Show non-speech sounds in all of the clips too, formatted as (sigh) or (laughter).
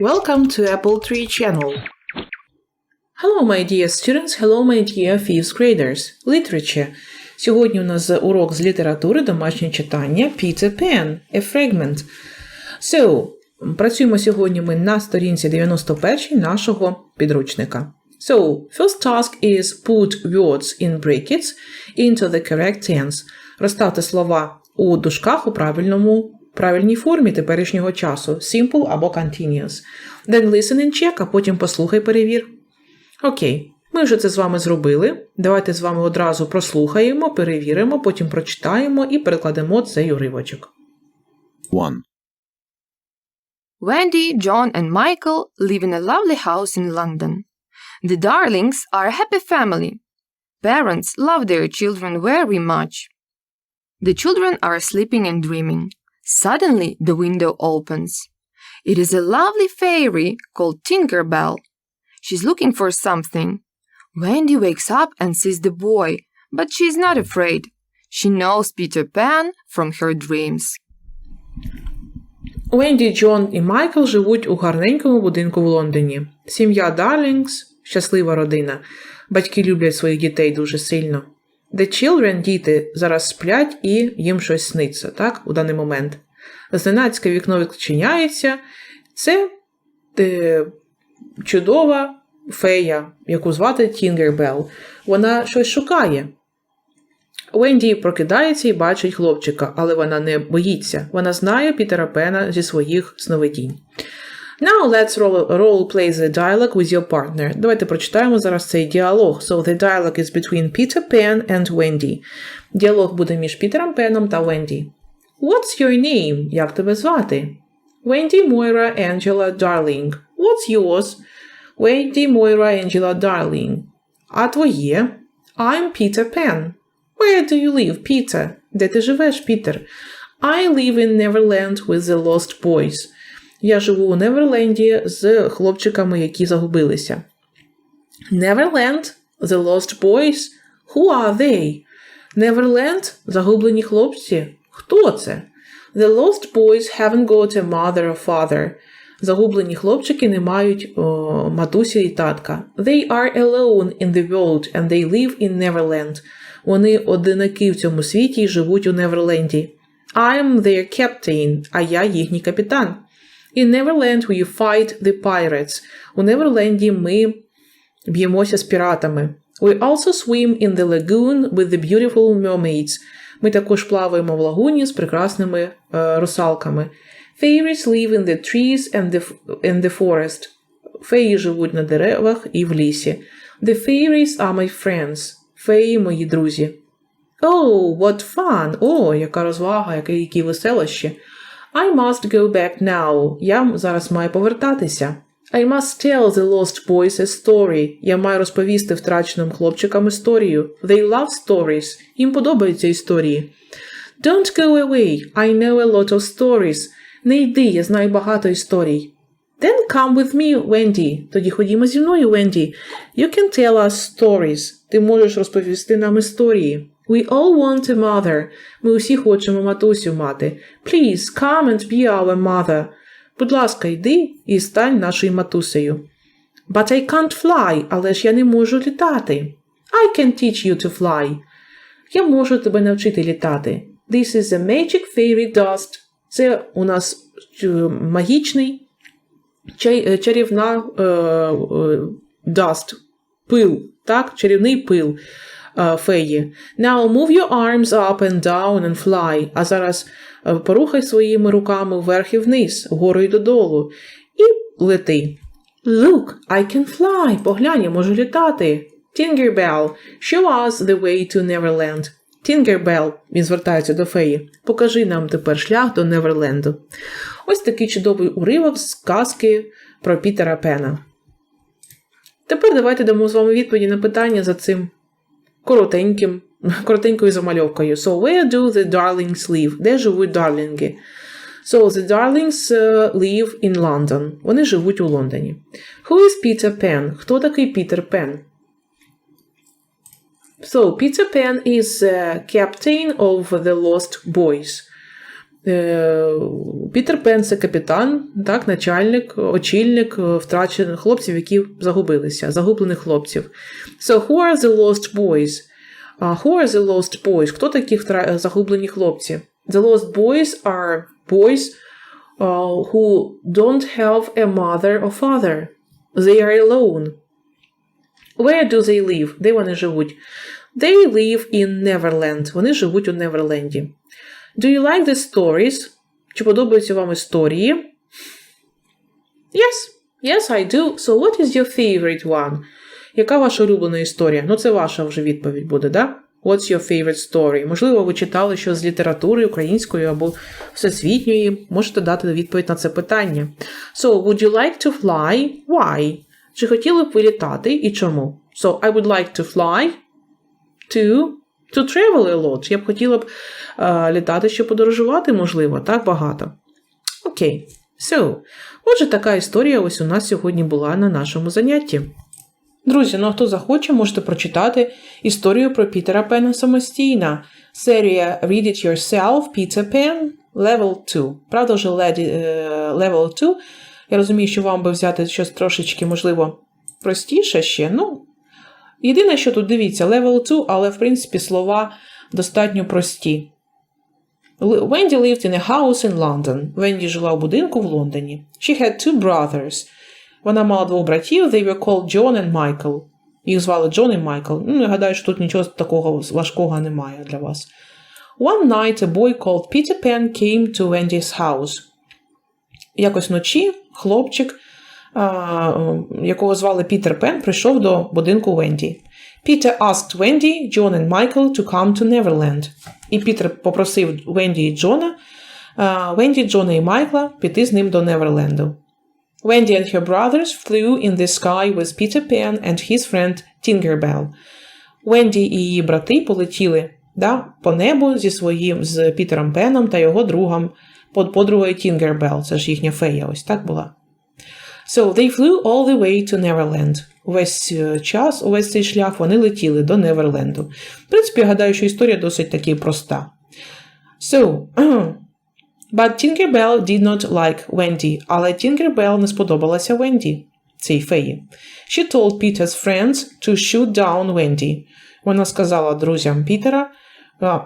Welcome to Apple Tree channel. Hello, my dear students. Hello, my dear fifth graders. Literature. Сьогодні у нас урок з літератури, домашнє читання Peter Pan, A Fragment. So, працюємо сьогодні ми на сторінці 91 нашого підручника. So, first task is put words in brackets into the correct tense. Розставте слова у дужках у правильному правильній формі теперішнього часу simple або continuous. Then listen and check, а потім послухай перевір. Окей, ми вже це з вами зробили. Давайте з вами одразу прослухаємо, перевіримо, потім прочитаємо і перекладемо цей уривочок. 1. Wendy, John, and Michael live in a lovely house in London. The Darlings are a happy family. Parents love their children very much. The children are sleeping and dreaming. Suddenly, the window opens. It is a lovely fairy called Tinker Bell. She's looking for something. Wendy wakes up and sees the boy, but she is not afraid. She knows Peter Pan from her dreams. Венді, Джон і Майкл живуть у гарненькому будинку в Лондоні. Сім'я Дарлінгс – щаслива родина. Батьки люблять своїх дітей дуже сильно. The children, діти, зараз сплять і їм щось сниться, так, у даний момент. Зненацька вікно відчиняється. Це е, чудова фея, яку звати Тінгер Белл. Вона щось шукає. Венді прокидається і бачить хлопчика, але вона не боїться. Вона знає Пітера Пена зі своїх сновидінь. Now let's roll, role play the dialogue with your partner. Давайте прочитаємо зараз цей діалог. So the dialogue is between Peter Pan and Wendy. Діалог буде між Пітером Пеном та Венді. What's your name? Як тебе звати? Wendy Moira Angela Darling. What's yours? Wendy Moira Angela Darling. А твоє? I'm Peter Pan. Where do you live, Peter? Де ти живеш, Пітер? I live in Neverland with the Lost Boys. Я живу у Неверленді з хлопчиками, які загубилися. Neverland? The Lost Boys? Who are they? Neverland? Загублені хлопці? Хто це? The Lost Boys haven't got a mother or father. Загублені хлопчики не мають о, матусі і татка. They are alone in the world and they live in Neverland. Вони одинаки в цьому світі і живуть у Неверленді. I'm their captain, а я їхній капітан. In Neverland we fight the pirates. У Неверленді ми б'ємося з піратами. We also swim in the lagoon with the beautiful mermaids. Ми також плаваємо в лагуні з прекрасними е, русалками. Fairies live in the trees and the, and the forest. Феї живуть на деревах і в лісі. The fairies are my friends. Феї мої друзі. Oh, what fun! О, oh, яка розвага, які, які веселощі. I must go back now. Я зараз маю повертатися. I must tell the lost boys a story. Я маю розповісти втраченим хлопчикам історію. They love stories. Їм подобаються історії. Don't go away. I know a lot of stories. Не йди, я знаю багато історій. Then come with me, Wendy. Тоді ходімо зі мною, Wendy. You can tell us stories. Ти можеш розповісти нам історії. We all want a mother. Ми усі хочемо матусю мати. Please come and be our mother. Будь ласка, йди і стань нашою матусею. But I can't fly, але ж я не можу літати. I can teach you to fly. Я можу тебе навчити літати. This is a magic fairy dust. Це у нас е, магічний е, чарівна е, dust, пил, так? Чарівний пил феї. Now move your arms up and down and fly. А зараз е, порухай своїми руками вверх і вниз, вгору і додолу. І лети. Look, I can fly. Поглянь, я можу літати. Tinkerbell, show us the way to Neverland. Tinkerbell, він звертається до феї. Покажи нам тепер шлях до Неверленду. Ось такий чудовий уривок з казки про Пітера Пена. Тепер давайте дамо з вами відповіді на питання за цим коротеньким, коротенькою замальовкою. So, where do the darlings live? Де живуть дарлінги? So, the darlings uh, live in London. Вони живуть у Лондоні. Who is Peter Pan? Хто такий Пітер Пен? So, Peter Pan is uh, captain of the Lost Boys. Е, Пітер Пен це капітан, так, начальник, очільник е, втрачених хлопців, які загубилися, загублених хлопців. So, who are the lost boys? А, who are the lost boys? Хто такі втра- загублені хлопці? The lost boys are boys uh, who don't have a mother or father. They are alone. Where do they live? Де вони живуть? They live in Neverland. Вони живуть у Неверленді. Do you like the stories? Чи подобаються вам історії? Yes. Yes, I do. So what is your favorite one? Яка ваша улюблена історія? Ну, це ваша вже відповідь буде, да? What's your favorite story? Можливо, ви читали щось з літератури української або всесвітньої. Можете дати відповідь на це питання. So, would you like to fly? Why? Чи хотіли б ви літати і чому? So, I would like to fly to, to travel a lot. Я б хотіла б е, літати, щоб подорожувати, можливо, так багато. Окей. So, отже, така історія ось у нас сьогодні була на нашому занятті. Друзі, ну а хто захоче, можете прочитати історію про Пітера Пена самостійно. Серія Read It Yourself, Peter Pan, Level 2. Правда, вже е, Level 2. Я розумію, що вам би взяти щось трошечки, можливо, простіше ще. Ну, єдине, що тут дивіться, Level 2, але в принципі слова достатньо прості. Wendy lived in a house in London. Венді жила у будинку в Лондоні. She had two brothers. Вона мала двох братів, they were called John and Michael. Їх звали Джон і Майкл. Ну, я гадаю, що тут нічого такого важкого немає для вас. One night a boy called Peter Pan came to Wendy's house. Якось вночі хлопчик, якого звали Пітер Пен, прийшов до будинку Венді. Peter asked Wendy, John and Michael to come to Neverland. І Пітер попросив Венді і Джона, Венді, Джона і Майкла піти з ним до Неверленду. Wendy and her brothers flew in the sky with Peter Pan and his friend Tinkerbell. Венді і її брати полетіли да, по небу зі своїм з Пітером Пеном та його другом, под подругою Тінгербелл. Це ж їхня фея, ось так була. So they flew all the way to Neverland. Увесь е, час, увесь цей шлях вони летіли до Неверленду. В принципі, гадаю, що історія досить таки проста. So, (clears throat) but Tinkerbell did not like Wendy, але Tinkerbell не сподобалася Венді, цій феї. She told Peter's friends to shoot down Wendy. Вона сказала друзям Пітера,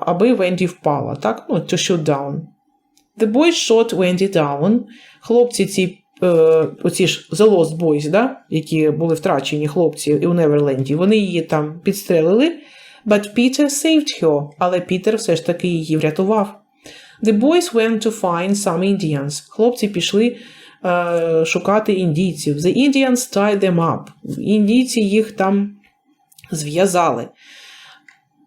аби Венді впала, так? Ну, to shoot down. The boys shot Wendy down. Хлопці ці, оці ж The Lost Boys, да? які були втрачені хлопці у Неверленді, вони її там підстрелили. But Peter saved her, але Пітер все ж таки її врятував. The boys went to find some Indians. Хлопці пішли е, шукати індійців. The Indians tied them up. Індійці їх там зв'язали.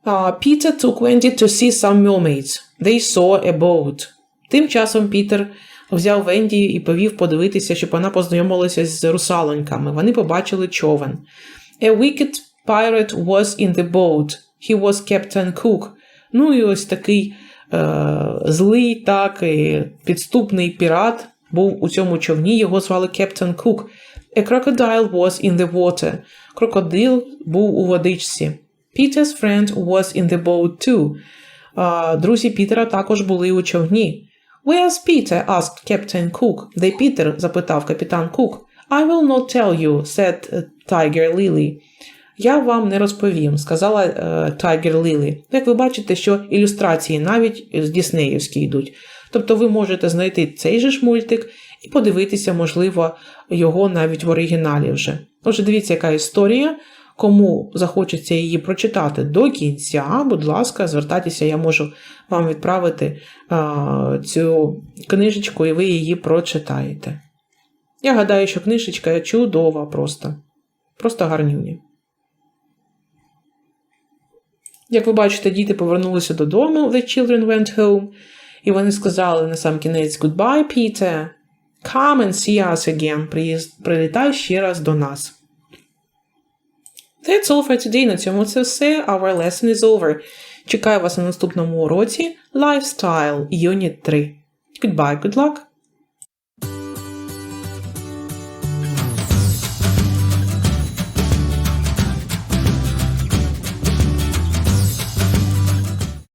Uh, Peter took Wendy to see some mermaids. They saw a boat. Тим часом Пітер взяв Венді і повів подивитися, щоб вона познайомилася з русалоньками. Вони побачили човен. A wicked pirate was in the boat. He was Captain Cook. Ну і ось такий е, злий, так, і підступний пірат був у цьому човні, його звали Captain Cook. A crocodile was in the water. Крокодил був у водичці. Peter's friend was in the boat too. Друзі Пітера також були у човні. Where's Peter? asked Captain Cook. Де Пітер? запитав капітан Кук. I will not tell you, said uh, Tiger Lily. Я вам не розповім, сказала Тайгер Лілі. Як ви бачите, що ілюстрації навіть з Діснеївські йдуть. Тобто ви можете знайти цей же ж мультик і подивитися, можливо, його навіть в оригіналі вже. Отже, дивіться, яка історія. Кому захочеться її прочитати до кінця, будь ласка, звертайтеся, я можу вам відправити а, цю книжечку, і ви її прочитаєте. Я гадаю, що книжечка чудова просто. Просто гарнюні. Як ви бачите, діти повернулися додому, the children went home, і вони сказали на сам кінець Goodbye, Peter. Come and see us again. Прилітай ще раз до нас. That's all for today. На цьому це все. Our lesson is over. Чекаю вас на наступному уроці Lifestyle, Unit 3. Goodbye, good luck!